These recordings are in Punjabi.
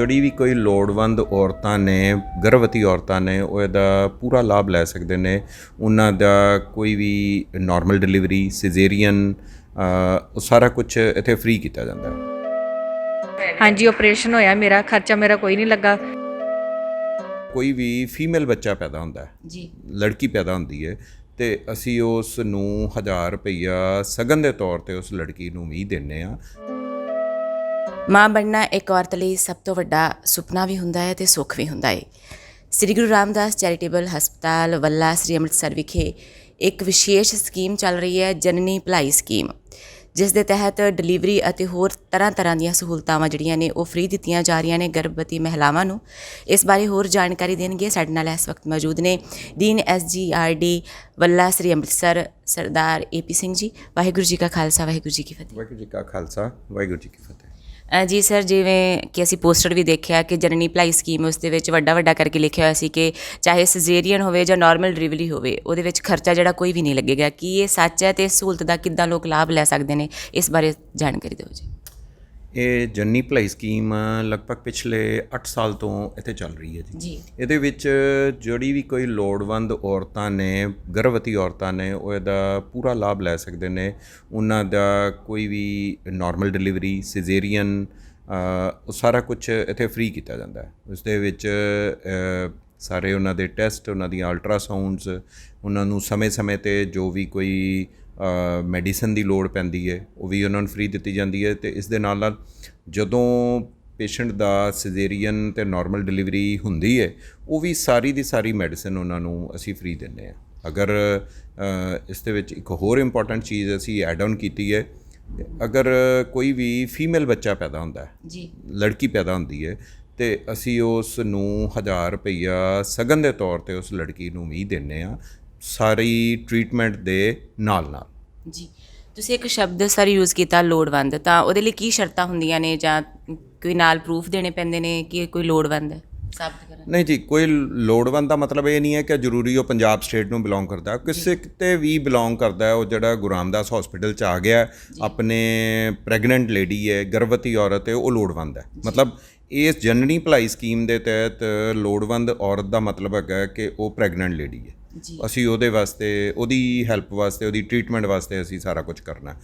ਜਿਹੜੀ ਵੀ ਕੋਈ ਲੋੜਵੰਦ ਔਰਤਾਂ ਨੇ ਗਰਭਵਤੀ ਔਰਤਾਂ ਨੇ ਉਹ ਇਹਦਾ ਪੂਰਾ ਲਾਭ ਲੈ ਸਕਦੇ ਨੇ। ਉਹਨਾਂ ਦਾ ਕੋਈ ਵੀ ਨਾਰਮਲ ਡਿਲੀਵਰੀ ਸਿਜ਼ੇਰੀਅਨ ਉਹ ਸਾਰਾ ਕੁਝ ਇੱਥੇ ਫ੍ਰੀ ਕੀਤਾ ਜਾਂਦਾ ਹੈ। ਹਾਂਜੀ ਆਪਰੇਸ਼ਨ ਹੋਇਆ ਮੇਰਾ ਖਰਚਾ ਮੇਰਾ ਕੋਈ ਨਹੀਂ ਲੱਗਾ। ਕੋਈ ਵੀ ਫੀਮੇਲ ਬੱਚਾ ਪੈਦਾ ਹੁੰਦਾ ਹੈ। ਜੀ। ਲੜਕੀ ਪੈਦਾ ਹੁੰਦੀ ਹੈ ਤੇ ਅਸੀਂ ਉਸ ਨੂੰ 1000 ਰੁਪਈਆ ਸਗਨ ਦੇ ਤੌਰ ਤੇ ਉਸ ਲੜਕੀ ਨੂੰ ਵੀ ਦਿੰਨੇ ਆ ਮਾਂ ਬਣਨਾ ਇੱਕ ਔਰਤ ਲਈ ਸਭ ਤੋਂ ਵੱਡਾ ਸੁਪਨਾ ਵੀ ਹੁੰਦਾ ਹੈ ਤੇ ਸੁੱਖ ਵੀ ਹੁੰਦਾ ਹੈ। ਸ੍ਰੀ ਗੁਰੂ ਰਾਮਦਾਸ ਚੈਰੀਟੇਬਲ ਹਸਪਤਾਲ ਵੱਲਾ ਸ੍ਰੀ ਅੰਮ੍ਰਿਤਸਰ ਵਿਖੇ ਇੱਕ ਵਿਸ਼ੇਸ਼ ਸਕੀਮ ਚੱਲ ਰਹੀ ਹੈ, ਜਨਨੀ ਭਲਾਈ ਸਕੀਮ। ਜਿਸ ਦੇ ਤਹਿਤ ਡਿਲੀਵਰੀ ਅਤੇ ਹੋਰ ਤਰ੍ਹਾਂ ਤਰ੍ਹਾਂ ਦੀਆਂ ਸਹੂਲਤਾਵਾਂ ਜਿਹੜੀਆਂ ਨੇ, ਉਹ ਫ੍ਰੀ ਦਿੱਤੀਆਂ ਜਾ ਰਹੀਆਂ ਨੇ। ਗਰਭਵਤੀ ਮਹਿਲਾਵਾਂ ਨੂੰ ਇਸ ਬਾਰੇ ਹੋਰ ਜਾਣਕਾਰੀ ਦੇਣਗੇ। ਸਾਡੇ ਨਾਲ ਇਸ ਵਕਤ ਮੌਜੂਦ ਨੇ ਡੀਨ ਐਸਜੀਆਰਡੀ ਵੱਲਾ ਸ੍ਰੀ ਅੰਮ੍ਰਿਤਸਰ ਸਰਦਾਰ ਏਪੀ ਸਿੰਘ ਜੀ। ਵਾਹਿਗੁਰੂ ਜੀ ਕਾ ਖਾਲਸਾ, ਵਾਹਿਗੁਰੂ ਜੀ ਕੀ ਫਤਿਹ। ਵਾਹਿਗੁਰੂ ਜੀ ਕਾ ਖਾਲਸਾ, ਵਾਹਿਗੁਰੂ ਜੀ ਕੀ ਫਤਿਹ। ਜੀ ਸਰ, ਜਿਵੇਂ ਕਿ ਅਸੀਂ ਪੋਸਟਰ ਵੀ ਦੇਖਿਆ ਕਿ ਜਨਨੀ ਭਲਾਈ ਸਕੀਮ ਉਸ ਦੇ ਵਿੱਚ ਵੱਡਾ ਵੱਡਾ ਕਰਕੇ ਲਿਖਿਆ ਹੋਇਆ ਸੀ ਕਿ ਚਾਹੇ ਸਿਜ਼ੇਰੀਅਨ ਹੋਵੇ ਜਾਂ ਨਾਰਮਲ ਡਿਲੀਵਰੀ ਹੋਵੇ, ਉਹਦੇ ਵਿੱਚ ਖਰਚਾ ਜਿਹੜਾ ਕੋਈ ਵੀ ਨਹੀਂ ਲੱਗੇਗਾ। ਕੀ ਇਹ ਸੱਚ ਹੈ ਤੇ ਇਸ ਸਹੂਲਤ ਦਾ ਕਿੱਦਾਂ ਲੋਕ ਲਾਭ ਲੈ ਸਕਦੇ ਨੇ, ਇਸ ਬਾਰੇ ਜਾਣਕਾਰੀ ਦਿਓ ਜੀ। ਇਹ ਜੰਨੀ ਭਲਾਈ ਸਕੀਮ ਲਗਭਗ ਪਿਛਲੇ 8 ਸਾਲ ਤੋਂ ਇੱਥੇ ਚੱਲ ਰਹੀ ਹੈ ਜੀ। ਇਹਦੇ ਵਿੱਚ ਜਿਹੜੀ ਵੀ ਕੋਈ ਲੋੜਵੰਦ ਔਰਤਾਂ ਨੇ ਗਰਭਵਤੀ ਔਰਤਾਂ ਨੇ ਉਹ ਇਹਦਾ ਪੂਰਾ ਲਾਭ ਲੈ ਸਕਦੇ ਨੇ। ਉਹਨਾਂ ਦਾ ਕੋਈ ਵੀ ਨਾਰਮਲ ਡਿਲੀਵਰੀ ਸਿਜ਼ੇਰੀਅਨ ਉਹ ਸਾਰਾ ਕੁਝ ਇੱਥੇ ਫ੍ਰੀ ਕੀਤਾ ਜਾਂਦਾ ਹੈ। ਉਸ ਦੇ ਵਿੱਚ ਸਾਰੇ ਉਹਨਾਂ ਦੇ ਟੈਸਟ ਉਹਨਾਂ ਦੀਆਂ ਅਲਟਰਾਸਾਊਂਡਸ ਉਹਨਾਂ ਨੂੰ ਸਮੇਂ-ਸਮੇਂ ਤੇ ਜੋ ਵੀ ਕੋਈ ਮੈਡੀਸਨ ਦੀ ਲੋੜ ਪੈਂਦੀ ਹੈ ਉਹ ਵੀ ਉਹਨਾਂ ਨੂੰ ਫ੍ਰੀ ਦਿੱਤੀ ਜਾਂਦੀ ਹੈ ਤੇ ਇਸ ਦੇ ਨਾਲ ਨਾਲ ਜਦੋਂ ਪੇਸ਼ੈਂਟ ਦਾ ਸਿਜ਼ੇਰੀਅਨ ਤੇ ਨਾਰਮਲ ਡਿਲੀਵਰੀ ਹੁੰਦੀ ਹੈ ਉਹ ਵੀ ਸਾਰੀ ਦੀ ਸਾਰੀ ਮੈਡੀਸਨ ਉਹਨਾਂ ਨੂੰ ਅਸੀਂ ਫ੍ਰੀ ਦਿੰਦੇ ਆ ਅਗਰ ਇਸ ਦੇ ਵਿੱਚ ਇੱਕ ਹੋਰ ਇੰਪੋਰਟੈਂਟ ਚੀਜ਼ ਅਸੀਂ ਐਡ ਆਨ ਕੀਤੀ ਹੈ ਅਗਰ ਕੋਈ ਵੀ ਫੀਮੇਲ ਬੱਚਾ ਪੈਦਾ ਹੁੰਦਾ ਹੈ ਜੀ। ਲੜਕੀ ਪੈਦਾ ਹੁੰਦੀ ਹੈ ਤੇ ਅਸੀਂ ਉਸ ਨੂੰ 1000 ਰੁਪਈਆ ਸਗਨ ਦੇ ਤੌਰ ਤੇ ਉਸ ਲੜਕੀ ਨੂੰ ਵੀ ਦਿੰਨੇ ਆ ਸਾਰੀ ਟ੍ਰੀਟਮੈਂਟ ਦੇ ਨਾਲ ਨਾਲ ਜੀ। ਤੁਸੀਂ ਇੱਕ ਸ਼ਬਦ ਸਰ ਯੂਜ਼ ਕੀਤਾ ਲੋੜਵੰਦ ਤਾਂ ਉਹਦੇ ਲਈ ਕੀ ਸ਼ਰਤਾਂ ਹੁੰਦੀਆਂ ਨੇ ਜਾਂ ਕੋਈ ਨਾਲ ਪ੍ਰੂਫ ਦੇਣੇ ਪੈਂਦੇ ਨੇ ਕਿ ਕੋਈ ਲੋੜਵੰਦ ਹੈ? ਸਾਬਤ ਕਰਨ। ਨਹੀਂ ਜੀ ਕੋਈ ਲੋੜਵੰਦ ਦਾ ਮਤਲਬ ਇਹ ਨਹੀਂ ਹੈ ਕਿ ਜ਼ਰੂਰੀ ਉਹ ਪੰਜਾਬ ਸਟੇਟ ਨੂੰ ਬਿਲੋਂਗ ਕਰਦਾ। ਕਿਸੇ ਕਿਤੇ ਵੀ ਬਿਲੋਂਗ ਕਰਦਾ ਹੈ ਉਹ ਜਿਹੜਾ ਗੁਰੂ ਰਾਮਦਾਸ ਹਸਪੀਟਲ ਚ ਆ ਗਿਆ ਆਪਣੇ ਪ੍ਰੈਗਨੈਂਟ ਲੇਡੀ ਹੈ ਗਰਭਵਤੀ ਔਰਤ ਹੈ ਉਹ ਲੋੜਵੰਦ ਹੈ। ਮਤਲਬ ਇਸ ਜਨਨੀ ਭਲਾਈ ਸਕੀਮ ਦੇ ਤਹਿਤ ਲੋੜਵੰਦ ਔਰਤ ਦਾ ਮਤਲਬ ਹੈਗਾ ਕਿ ਉਹ ਪ੍ਰੈਗਨੈਂਟ ਲੇਡੀ ਹੈ। ਅਸੀਂ ਉਹਦੇ ਵਾਸਤੇ ਉਹਦੀ ਹੈਲਪ ਵਾਸਤੇ ਉਹਦੀ ਟ੍ਰੀਟਮੈਂਟ ਵਾਸਤੇ ਅਸੀਂ ਸਾਰਾ ਕੁਝ ਕਰਨਾ।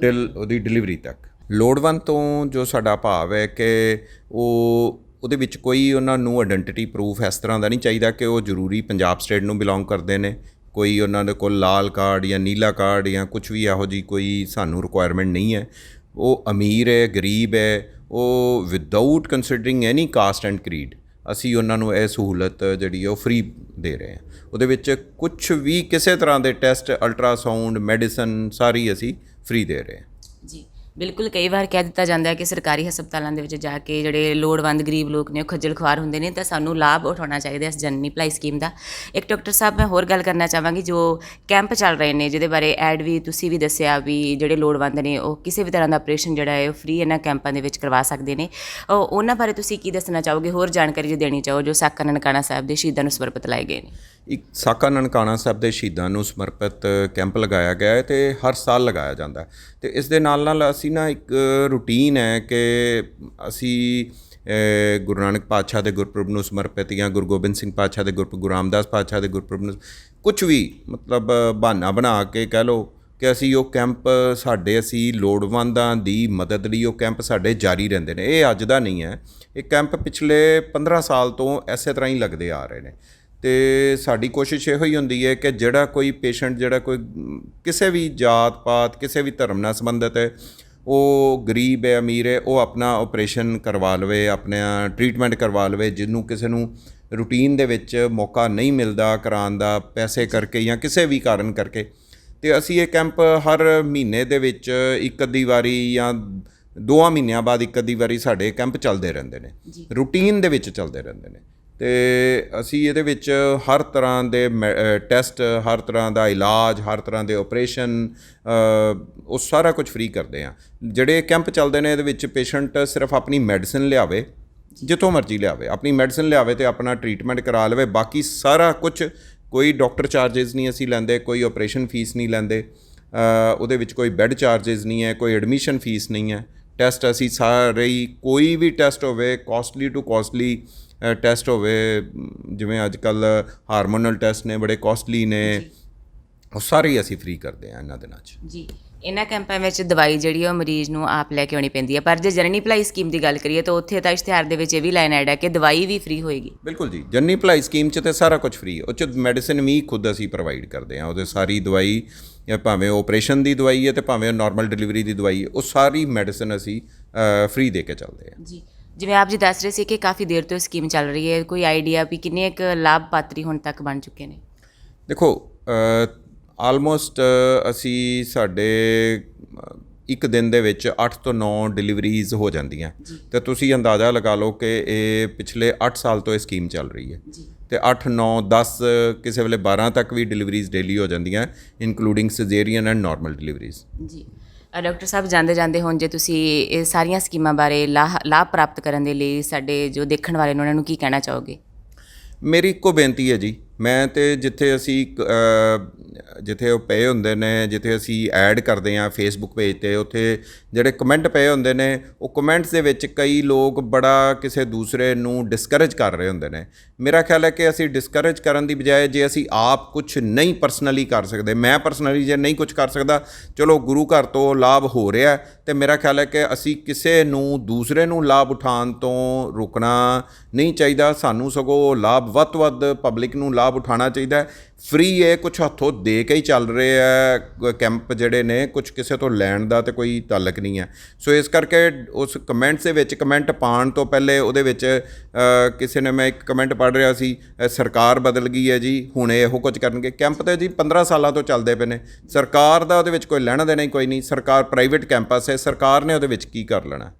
ਟਿਲ ਉਹਦੀ ਡਿਲੀਵਰੀ ਤੱਕ। ਲੋੜਵੰਦ ਤੋਂ ਜੋ ਸਾਡਾ ਭਾਵ ਹੈ ਕਿ ਉਹ ਉਹਦੇ ਵਿੱਚ ਕੋਈ ਉਹਨਾਂ ਨੂੰ ਆਇਡੈਂਟੀਟੀ ਪ੍ਰੂਫ ਇਸ ਤਰ੍ਹਾਂ ਦਾ ਨਹੀਂ ਚਾਹੀਦਾ ਕਿ ਉਹ ਜ਼ਰੂਰੀ ਪੰਜਾਬ ਸਟੇਟ ਨੂੰ ਬਿਲੋਂਗ ਕਰਦੇ ਨੇ। ਕੋਈ ਉਹਨਾਂ ਦੇ ਕੋਲ ਲਾਲ ਕਾਰਡ ਜਾਂ ਨੀਲਾ ਕਾਰਡ ਜਾਂ ਕੁਝ ਵੀ ਇਹੋ ਜੀ ਕੋਈ ਸਾਨੂੰ ਰਿਕੁਆਇਰਮੈਂਟ ਨਹੀਂ ਹੈ। ਉਹ ਅਮੀਰ ਹੈ ਗਰੀਬ ਹੈ ਉਹ without considering any caste and creed ਅਸੀਂ ਉਹਨਾਂ ਨੂੰ ਇਹ ਸਹੂਲਤ ਜਿਹੜੀ ਉਹ ਫ੍ਰੀ ਦੇ ਰਹੇ ਹਾਂ। ਉਹਦੇ ਵਿੱਚ ਕੁਝ ਵੀ ਕਿਸੇ ਤਰ੍ਹਾਂ ਦੇ ਟੈਸਟ ਅਲਟਰਾਸਾਊਂਡ ਮੈਡੀਸਨ ਸਾਰੀ ਅਸੀਂ ਫ੍ਰੀ ਦੇ ਰਹੇ ਹਾਂ। ਜੀ, ਬਿਲਕੁਲ ਕਈ ਵਾਰ ਕਹਿ ਦਿੱਤਾ ਜਾਂਦਾ ਹੈ ਕਿ ਸਰਕਾਰੀ ਹਸਪਤਾਲਾਂ ਦੇ ਵਿੱਚ ਜਾ ਕੇ ਜਿਹੜੇ ਲੋੜਵੰਦ ਗਰੀਬ ਲੋਕ ਨੇ, ਉਹ ਖੱਜਲ ਖੁਆਰ ਹੁੰਦੇ ਨੇ, ਤਾਂ ਸਾਨੂੰ ਲਾਭ ਉਠਾਉਣਾ ਚਾਹੀਦਾ ਇਸ ਜਨਨੀ ਭਲਾਈ ਸਕੀਮ ਦਾ। ਇੱਕ ਡਾਕਟਰ ਸਾਹਿਬ, ਮੈਂ ਹੋਰ ਗੱਲ ਕਰਨਾ ਚਾਹਾਂਗੀ, ਜੋ ਕੈਂਪ ਚੱਲ ਰਹੇ ਨੇ, ਜਿਹਦੇ ਬਾਰੇ ਐਡ ਵੀ ਤੁਸੀਂ ਵੀ ਦੱਸਿਆ ਵੀ ਜਿਹੜੇ ਲੋੜਵੰਦ ਨੇ, ਉਹ ਕਿਸੇ ਵੀ ਤਰ੍ਹਾਂ ਦਾ ਆਪਰੇਸ਼ਨ ਜਿਹੜਾ ਹੈ, ਉਹ ਫ੍ਰੀ ਇਹਨਾਂ ਕੈਂਪਾਂ ਦੇ ਵਿੱਚ ਕਰਵਾ ਸਕਦੇ ਨੇ। ਉਹ- ਉਹਨਾਂ ਬਾਰੇ ਤੁਸੀਂ ਕੀ ਦੱਸਣਾ ਚਾਹੋਗੇ? ਹੋਰ ਜਾਣਕਾਰੀ ਜੇ ਦੇਣੀ ਚਾਹੋ, ਜੋ ਸਾਕਾ ਨਨਕਾਣਾ ਸਾਹਿਬ ਦੇ ਸ਼ਹੀਦਾਂ ਨੂੰ ਸਮਰਪਿਤ ਲਾਏ ਗਏ ਨੇ। ਇੱਕ ਸਾਕਾ ਨਨਕਾਣਾ ਸਾਹਿਬ ਦੇ ਸ਼ਹੀਦਾਂ ਨੂੰ ਸਮਰਪਿਤ ਕੈਂਪ ਲਗਾਇਆ ਗਿਆ ਹੈ ਤੇ ਹਰ ਸਾਲ ਲਗਾਇਆ ਜਾਂਦਾ ਹੈ। ਤੇ ਇਸ ਦੇ ਨਾਲ ਨਾਲ ਅਸੀਂ ਨਾ ਇੱਕ ਰੂਟੀਨ ਹੈ ਕਿ ਅਸੀਂ ਗੁਰੂ ਨਾਨਕ ਪਾਤਸ਼ਾਹ ਦੇ ਗੁਰਪੁਰਬ ਨੂੰ ਸਮਰਪਿਤ ਜਾਂ ਗੁਰੂ ਗੋਬਿੰਦ ਸਿੰਘ ਪਾਤਸ਼ਾਹ ਦੇ ਗੁਰਪੁਰਬ, ਗੁਰੂ ਰਾਮਦਾਸ ਪਾਤਸ਼ਾਹ ਦੇ ਗੁਰਪੁਰਬ ਨੂੰ ਕੁਝ ਵੀ ਮਤਲਬ ਬਹਾਨਾ ਬਣਾ ਕੇ ਕਹਿ ਲਓ ਕਿ ਅਸੀਂ ਉਹ ਕੈਂਪ ਸਾਡੇ ਅਸੀਂ ਲੋੜਵੰਦਾਂ ਦੀ ਮਦਦ ਲਈ ਉਹ ਕੈਂਪ ਸਾਡੇ ਜਾਰੀ ਰਹਿੰਦੇ ਨੇ। ਇਹ ਅੱਜ ਦਾ ਨਹੀਂ ਹੈ। ਇਹ ਕੈਂਪ ਪਿਛਲੇ 15 ਸਾਲ ਤੋਂ ਐਸੇ ਤਰ੍ਹਾਂ ਹੀ ਲੱਗਦੇ ਆ ਰਹੇ ਨੇ। ਤੇ ਸਾਡੀ ਕੋਸ਼ਿਸ਼ ਇਹੋ ਹੀ ਹੁੰਦੀ ਹੈ ਕਿ ਜਿਹੜਾ ਕੋਈ ਪੇਸ਼ੈਂਟ ਜਿਹੜਾ ਕੋਈ ਕਿਸੇ ਵੀ ਜਾਤ ਪਾਤ ਕਿਸੇ ਵੀ ਧਰਮ ਨਾਲ ਸੰਬੰਧਿਤ ਹੈ ਉਹ ਗਰੀਬ ਹੈ ਅਮੀਰ ਹੈ ਉਹ ਆਪਣਾ ਆਪਰੇਸ਼ਨ ਕਰਵਾ ਲਵੇ ਆਪਣਾ ਟ੍ਰੀਟਮੈਂਟ ਕਰਵਾ ਲਵੇ ਜਿਹਨੂੰ ਕਿਸੇ ਨੂੰ ਰੂਟੀਨ ਦੇ ਵਿੱਚ ਮੌਕਾ ਨਹੀਂ ਮਿਲਦਾ ਕਰਾਉਣ ਦਾ ਪੈਸੇ ਕਰਕੇ ਜਾਂ ਕਿਸੇ ਵੀ ਕਾਰਨ ਕਰਕੇ। ਤੇ ਅਸੀਂ ਇਹ ਕੈਂਪ ਹਰ ਮਹੀਨੇ ਦੇ ਵਿੱਚ ਇੱਕ ਅੱਧੀ ਵਾਰੀ ਜਾਂ ਦੋਆਂ ਮਹੀਨਿਆਂ ਬਾਅਦ ਇੱਕ ਅੱਧੀ ਵਾਰੀ ਸਾਡੇ ਕੈਂਪ ਚੱਲਦੇ ਰਹਿੰਦੇ ਨੇ। ਰੂਟੀਨ ਦੇ ਵਿੱਚ ਚੱਲਦੇ ਰਹਿੰਦੇ ਨੇ। ਤੇ ਅਸੀਂ ਇਹਦੇ ਵਿੱਚ ਹਰ ਤਰ੍ਹਾਂ ਦੇ ਟੈਸਟ, ਹਰ ਤਰ੍ਹਾਂ ਦਾ ਇਲਾਜ, ਹਰ ਤਰ੍ਹਾਂ ਦੇ ਆਪਰੇਸ਼ਨ ਉਹ ਸਾਰਾ ਕੁਝ ਫ੍ਰੀ ਕਰਦੇ ਆ ਜਿਹੜੇ ਕੈਂਪ ਚੱਲਦੇ ਨੇ ਇਹਦੇ ਵਿੱਚ ਪੇਸ਼ੈਂਟ ਸਿਰਫ ਆਪਣੀ ਮੈਡੀਸਿਨ ਲਿਆਵੇ, ਜਿੱਥੋਂ ਮਰਜ਼ੀ ਲਿਆਵੇ। ਆਪਣੀ ਮੈਡੀਸਿਨ ਲਿਆਵੇ ਤੇ ਆਪਣਾ ਟ੍ਰੀਟਮੈਂਟ ਕਰਾ ਲਵੇ, ਬਾਕੀ ਸਾਰਾ ਕੁਝ ਕੋਈ ਡਾਕਟਰ ਚਾਰजेस ਨਹੀਂ ਅਸੀਂ ਲੈਂਦੇ, ਕੋਈ ਆਪਰੇਸ਼ਨ ਫੀਸ ਨਹੀਂ ਲੈਂਦੇ ਉਹਦੇ ਵਿੱਚ ਕੋਈ ਬੈੱਡ ਚਾਰजेस ਨਹੀਂ ਹੈ, ਕੋਈ ਐਡਮਿਸ਼ਨ ਫੀਸ ਨਹੀਂ ਹੈ। ਟੈਸਟ ਅਸੀਂ ਸਾਰੇ ਕੋਈ ਵੀ ਟੈਸਟ ਹੋਵੇ, ਕਾਸਟਲੀ ਟੂ ਕਾਸਟਲੀ ਟੈਸਟ ਹੋਵੇ ਜਿਵੇਂ ਅੱਜ ਕੱਲ ਹਾਰਮੋਨਲ ਟੈਸਟ ਨੇ ਬੜੇ ਕਾਸਟਲੀ ਨੇ ਉਹ ਸਾਰੇ ਅਸੀਂ ਫ੍ਰੀ ਕਰਦੇ ਆ ਇਹਨਾਂ ਦਿਨਾਂ 'ਚ। ਜੀ। ਇਹਨਾਂ ਕੈਂਪਾਂ ਵਿੱਚ ਦਵਾਈ ਜਿਹੜੀ ਉਹ ਮਰੀਜ਼ ਨੂੰ ਆਪ ਲੈ ਕੇ ਆਉਣੀ ਪੈਂਦੀ ਹੈ ਪਰ ਜੇ ਜਨਨੀ ਭਲਾਈ ਸਕੀਮ ਦੀ ਗੱਲ ਕਰੀਏ ਤਾਂ ਉੱਥੇ ਤਾਂ ਇਸ਼ਤਿਹਾਰ ਦੇ ਵਿੱਚ ਇਹ ਵੀ ਲਾਈਨ ਐਡ ਹੈ ਕਿ ਦਵਾਈ ਵੀ ਫ੍ਰੀ ਹੋਏਗੀ। ਬਿਲਕੁਲ ਜੀ। ਜਨਨੀ ਭਲਾਈ ਸਕੀਮ 'ਚ ਤੇ ਸਾਰਾ ਕੁਝ ਫ੍ਰੀ ਉਹ 'ਚ ਮੈਡੀਸਿਨ ਵੀ ਖੁਦ ਅਸੀਂ ਪ੍ਰੋਵਾਈਡ ਕਰਦੇ ਆ ਉਹਦੇ ਸਾਰੀ ਦਵਾਈ ਜਾਂ ਭਾਵੇਂ ਆਪਰੇਸ਼ਨ ਦੀ ਦਵਾਈ ਹੈ ਤੇ ਭਾਵੇਂ ਨਾਰਮਲ ਡਿਲੀਵਰੀ ਦੀ ਦਵਾਈ ਹੈ ਉਹ ਸਾਰੀ ਮੈਡੀਸਿਨ ਅਸੀਂ ਫ੍ਰੀ ਦੇ ਕੇ ਚੱਲਦੇ ਆ ਜੀ। ਜਿਵੇਂ ਆਪ ਜੀ ਦੱਸ ਰਹੇ ਸੀ ਕਿ ਕਾਫੀ ਦੇਰ ਤੋਂ ਸਕੀਮ ਚੱਲ ਰਹੀ ਹੈ ਕੋਈ ਆਈਡੀਆ ਵੀ ਕਿੰਨੇ ਇੱਕ ਲਾਭ ਪਾਤਰੀ ਹੁਣ ਤੱਕ ਬਣ ਚੁੱਕੇ ਨੇ? ਦੇਖੋ ਆਲਮੋਸਟ ਅਸੀਂ ਸਾਡੇ ਇੱਕ ਦਿਨ ਦੇ ਵਿੱਚ 8 ਤੋਂ 9 ਡਿਲੀਵਰੀਜ਼ ਹੋ ਜਾਂਦੀਆਂ। ਤੇ ਤੁਸੀਂ ਅੰਦਾਜ਼ਾ ਲਗਾ ਲਓ ਕਿ ਇਹ ਪਿਛਲੇ 8 ਸਾਲ ਤੋਂ ਇਹ ਸਕੀਮ ਚੱਲ ਰਹੀ ਹੈ। ਤੇ 8 9 10 ਕਿਸੇ ਵੇਲੇ 12 ਤੱਕ ਵੀ ਡਿਲੀਵਰੀਜ਼ ਡੇਲੀ ਹੋ ਜਾਂਦੀਆਂ including caesarean and normal deliveries ਜੀ। ਡਾਕਟਰ ਸਾਹਿਬ ਜਾਂਦੇ ਜਾਂਦੇ ਹੁਣ ਜੇ ਤੁਸੀਂ ਇਹ ਸਾਰੀਆਂ ਸਕੀਮਾਂ ਬਾਰੇ ਲਾਹ, ਲਾਭ ਪ੍ਰਾਪਤ ਕਰਨ ਦੇ ਲਈ ਸਾਡੇ ਜੋ ਦੇਖਣ ਵਾਲੇ ਨੇ, ਉਹਨਾਂ ਨੂੰ ਕੀ ਕਹਿਣਾ ਚਾਹੋਗੇ? ਮੇਰੀ ਇੱਕੋ ਬੇਨਤੀ ਹੈ ਜੀ ਮੈਂ ਤੇ ਜਿੱਥੇ ਅਸੀਂ ਅ, ਜਿੱਥੇ ਉਹ ਪਏ ਹੁੰਦੇ ਨੇ ਜਿੱਥੇ ਅਸੀਂ ਐਡ ਕਰਦੇ ਆ ਫੇਸਬੁੱਕ ਪੇਜ ਤੇ ਉੱਥੇ ਜਿਹੜੇ ਕਮੈਂਟ ਪਏ ਹੁੰਦੇ ਨੇ ਉਹ ਕਮੈਂਟਸ ਦੇ ਵਿੱਚ ਕਈ ਲੋਕ ਬੜਾ ਕਿਸੇ ਦੂਸਰੇ ਨੂੰ ਡਿਸਕਰੇਜ ਕਰ ਰਹੇ ਹੁੰਦੇ ਨੇ। ਮੇਰਾ ਖਿਆਲ ਹੈ ਕਿ ਅਸੀਂ ਡਿਸਕਰੇਜ ਕਰਨ ਦੀ ਬਜਾਏ ਜੇ ਅਸੀਂ ਆਪ ਕੁਝ ਨਹੀਂ ਪਰਸਨਲੀ ਕਰ ਸਕਦੇ ਮੈਂ ਪਰਸਨਲੀ ਜੇ ਨਹੀਂ ਕੁਝ ਕਰ ਸਕਦਾ ਚਲੋ ਗੁਰੂ ਘਰ ਤੋਂ ਲਾਭ ਹੋ ਰਿਹਾ ਹੈ ਤੇ ਮੇਰਾ ਖਿਆਲ ਹੈ ਕਿ ਅਸੀਂ ਕਿਸੇ ਨੂੰ ਦੂਸਰੇ ਨੂੰ ਲਾਭ ਉਠਾਉਣ ਤੋਂ ਰੁਕਣਾ ਨਹੀਂ ਚਾਹੀਦਾ। ਸਾਨੂੰ ਸਗੋਂ ਲਾਭ ਵੱਧ ਤੋਂ ਵੱਧ ਪਬਲਿਕ ਨੂੰ ਲਾਭ ਉਠਾਉਣਾ ਚਾਹੀਦਾ ਹੈ। ਫ੍ਰੀ ਇਹ ਕੁਝ ਹੱਥੋਂ ਦੇ ਕੇ ਹੀ ਚੱਲ ਰਹੇ ਆ ਕੈਂਪ ਜਿਹੜੇ ਨੇ ਕੁਝ ਕਿਸੇ ਤੋਂ ਲੈਣ ਦਾ ਤੇ ਕੋਈ ਤਾਲਕ ਨਹੀਂ ਹੈ। ਸੋ ਇਸ ਕਰਕੇ ਉਸ ਕਮੈਂਟਸ ਦੇ ਵਿੱਚ ਕਮੈਂਟ ਪਾਉਣ ਤੋਂ ਪਹਿਲੇ ਉਹਦੇ ਵਿੱਚ ਕਿਸੇ ਨੇ ਮੈਂ ਇੱਕ ਕਮੈਂਟ ਪੜ੍ਹ ਰਿਹਾ ਸੀ ਸਰਕਾਰ ਬਦਲ ਗਈ ਹੈ ਜੀ, ਹੁਣ ਇਹੋ ਕੁਝ ਕਰਨਗੇ। ਕੈਂਪ ਤੇ ਜੀ 15 ਸਾਲਾਂ ਤੋਂ ਚੱਲਦੇ ਪਏ ਨੇ। ਸਰਕਾਰ ਦਾ ਉਹਦੇ ਵਿੱਚ ਕੋਈ ਲੈਣਾ ਦੇਣਾ ਹੀ ਕੋਈ ਨਹੀਂ। ਸਰਕਾਰ ਪ੍ਰਾਈਵੇਟ ਕੈਂਪਸ ਹੈ। ਸਰਕਾਰ ਨੇ ਉਹਦੇ ਵਿੱਚ ਕੀ ਕਰ ਲੈਣਾ?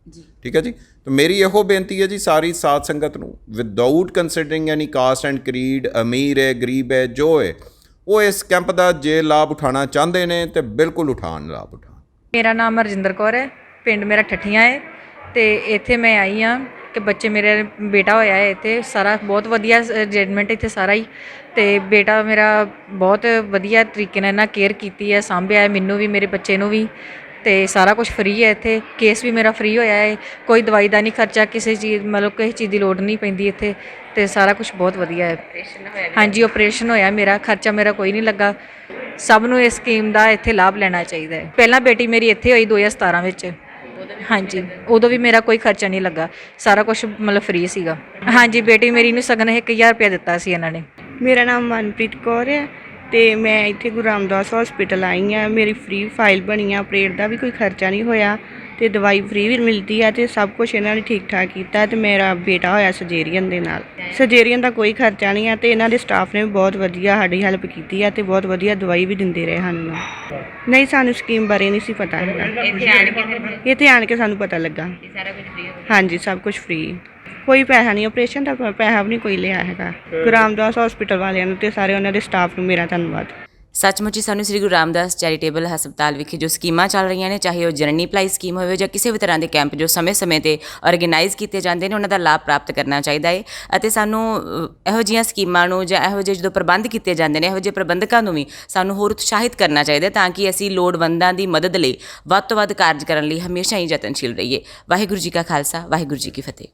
ਠੀਕ ਹੈ ਜੀ? ਤਾਂ ਮੇਰੀ ਇਹੋ ਬੇਨਤੀ ਹੈ ਜੀ ਸਾਰੀ ਸਾਧ ਸੰਗਤ ਨੂੰ without considering any caste and creed ਅਮੀਰ ਹੈ, ਗਰੀਬ ਹੈ, ਜੋ ਹੈ, ਉਹ ਇਸ ਕੈਂਪ ਦਾ ਜੇ ਲਾਭ ਉਠਾਉਣਾ ਚਾਹੁੰਦੇ ਨੇ ਤੇ ਬਿਲਕੁਲ ਉਠਾਉਣ ਲਾਭ ਉਠਾਉਣ। ਮੇਰਾ ਨਾਮ ਹਰਜਿੰਦਰ ਕੌਰ ਹੈ, ਪਿੰਡ ਮੇਰਾ ਠੱਠੀਆਂ ਹੈ ਤੇ ਇੱਥੇ ਮੈਂ ਆਈ ਹਾਂ ਕਿ ਬੱਚੇ ਮੇਰੇ ਬੇਟਾ ਹੋਇਆ ਹੈ ਇੱਥੇ, ਸਾਰਾ ਬਹੁਤ ਵਧੀਆ ਅਰੇਂਜਮੈਂਟ ਇੱਥੇ ਸਾਰਾ ਹੀ ਤੇ ਬੇਟਾ ਮੇਰਾ ਬਹੁਤ ਵਧੀਆ ਤਰੀਕੇ ਨਾਲ ਇਹਨਾਂ ਕੇਅਰ ਕੀਤੀ ਹੈ, ਸਾਂਭਿਆ ਹੈ, ਮੈਨੂੰ ਵੀ, ਮੇਰੇ ਬੱਚੇ ਨੂੰ ਵੀ ਤੇ ਸਾਰਾ ਕੁਝ ਫ੍ਰੀ ਹੈ ਇੱਥੇ। ਕੇਸ ਵੀ ਮੇਰਾ ਫ੍ਰੀ ਹੋਇਆ ਹੈ ਕੋਈ ਦਵਾਈ ਦਾ ਨਹੀਂ ਖਰਚਾ ਕਿਸੇ ਚੀਜ਼ ਮਤਲਬ ਕਿਸੇ ਚੀਜ਼ ਦੀ ਲੋੜ ਨਹੀਂ ਪੈਂਦੀ ਇੱਥੇ। ਤੇ ਸਾਰਾ ਕੁਝ ਬਹੁਤ ਵਧੀਆ ਹੈ। ਹਾਂਜੀ ਆਪਰੇਸ਼ਨ ਹੋਇਆ ਮੇਰਾ। ਖਰਚਾ ਮੇਰਾ ਕੋਈ ਨਹੀਂ ਲੱਗਾ। ਸਭ ਨੂੰ ਇਸ ਸਕੀਮ ਦਾ ਇੱਥੇ ਲਾਭ ਲੈਣਾ ਚਾਹੀਦਾ ਹੈ। ਪਹਿਲਾਂ ਬੇਟੀ ਮੇਰੀ ਇੱਥੇ ਹੋਈ 2017 ਵਿੱਚ। ਹਾਂਜੀ ਉਦੋਂ ਵੀ ਮੇਰਾ ਕੋਈ ਖਰਚਾ ਨਹੀਂ ਲੱਗਾ। ਸਾਰਾ ਕੁਝ ਮਤਲਬ ਫ੍ਰੀ ਸੀਗਾ। ਹਾਂਜੀ ਬੇਟੀ ਮੇਰੀ ਨੂੰ ਸਗਨ 1000 ਰੁਪਇਆ ਦਿੱਤਾ ਸੀ ਇਹਨਾਂ ਨੇ। ਮੇਰਾ ਨਾਮ ਮਨਪ੍ਰੀਤ ਕੌਰ ਹੈ। ਤੇ ਮੈਂ ਇੱਥੇ ਗੁਰੂ ਰਾਮਦਾਸ ਹਸਪੀਟਲ ਆਈ ਆ ਮੇਰੀ ਫ੍ਰੀ ਫਾਈਲ ਬਣੀ ਆ ਆਪਰੇਟ ਦਾ ਵੀ ਕੋਈ ਖਰਚਾ ਨਹੀਂ ਹੋਇਆ ਤੇ ਦਵਾਈ ਫ੍ਰੀ ਵੀ ਮਿਲਦੀ ਆ ਤੇ ਸਭ ਕੁਝ ਇਹਨਾਂ ਨੇ ਠੀਕ ਠਾਕ ਕੀਤਾ ਤੇ ਮੇਰਾ ਬੇਟਾ ਹੋਇਆ ਸਰਜੇਰੀਅਨ ਦੇ ਨਾਲ। ਸਰਜੇਰੀਅਨ ਦਾ ਕੋਈ ਖਰਚਾ ਨਹੀਂ ਆ ਤੇ ਇਹਨਾਂ ਦੇ ਸਟਾਫ ਨੇ ਬਹੁਤ ਵਧੀਆ ਸਾਡੀ ਹੈਲਪ ਕੀਤੀ ਆ ਤੇ ਬਹੁਤ ਵਧੀਆ ਦਵਾਈ ਵੀ ਦਿੰਦੇ ਰਹੇ ਸਾਨੂੰ। ਨਹੀਂ ਸਾਨੂੰ ਸਕੀਮ ਬਾਰੇ ਨਹੀਂ ਸੀ ਪਤਾ ਹੈਗਾ। ਇੱਥੇ ਆਣ ਕੇ ਸਾਨੂੰ ਪਤਾ ਲੱਗਾ। ਸਾਰਾ ਕੁਝ ਫ੍ਰੀ ਹਾਂਜੀ ਸਭ ਕੁਝ ਫ੍ਰੀ ਕੋਈ ਪੈਸਾ ਨਹੀਂ ਆਪਰੇਸ਼ਨ ਦਾ ਪੈਸਾ ਵੀ ਨਹੀਂ ਕੋਈ ਲਿਆ ਹੈਗਾ। ਗੁਰੂ ਰਾਮਦਾਸ ਹਸਪੀਟਲ ਵਾਲਿਆਂ ਨੂੰ ਤੇ ਸਾਰੇ ਉਹਨਾਂ ਦੇ ਸਟਾਫ ਨੂੰ ਮੇਰਾ ਧੰਨਵਾਦ। ਸੱਚਮੁੱਚ ਸਾਨੂੰ ਸ੍ਰੀ ਗੁਰੂ ਰਾਮਦਾਸ ਚੈਰੀਟੇਬਲ ਹਸਪਤਾਲ ਵਿਖੇ ਜੋ ਸਕੀਮਾਂ ਚੱਲ ਰਹੀਆਂ ਨੇ ਚਾਹੇ ਉਹ ਜਨਨੀ ਭਲਾਈ ਸਕੀਮ ਹੋਵੇ ਜਾਂ ਕਿਸੇ ਵੀ ਤਰ੍ਹਾਂ ਦੇ ਕੈਂਪ ਜੋ ਸਮੇਂ-ਸਮੇਂ ਤੇ ਆਰਗੇਨਾਈਜ਼ ਕੀਤੇ ਜਾਂਦੇ ਨੇ ਉਹਨਾਂ ਦਾ ਲਾਭ ਪ੍ਰਾਪਤ ਕਰਨਾ ਚਾਹੀਦਾ ਹੈ ਅਤੇ ਸਾਨੂੰ ਇਹੋ ਜਿਹੀਆਂ ਸਕੀਮਾਂ ਨੂੰ ਜਾਂ ਇਹੋ ਜਿਹੇ ਜਦੋਂ ਪ੍ਰਬੰਧ ਕੀਤੇ ਜਾਂਦੇ ਨੇ ਇਹੋ ਜਿਹੇ ਪ੍ਰਬੰਧਕਾਂ ਨੂੰ ਵੀ ਸਾਨੂੰ ਹੋਰ ਉਤਸ਼ਾਹਿਤ ਕਰਨਾ ਚਾਹੀਦਾ ਤਾਂ ਕਿ ਅਸੀਂ ਲੋੜਵੰਦਾਂ ਦੀ ਮਦਦ ਲਈ ਵੱਧ ਤੋਂ ਵੱਧ ਕਾਰਜ ਕਰਨ ਲਈ ਹਮੇਸ਼ਾ ਹੀ ਯਤਨਸ਼ੀਲ ਰਹੀਏ। ਵਾਹਿਗੁਰੂ ਜੀ ਕਾ ਖਾਲਸਾ ਵਾਹਿਗੁਰੂ ਜੀ ਕੀ ਫਤਿਹ।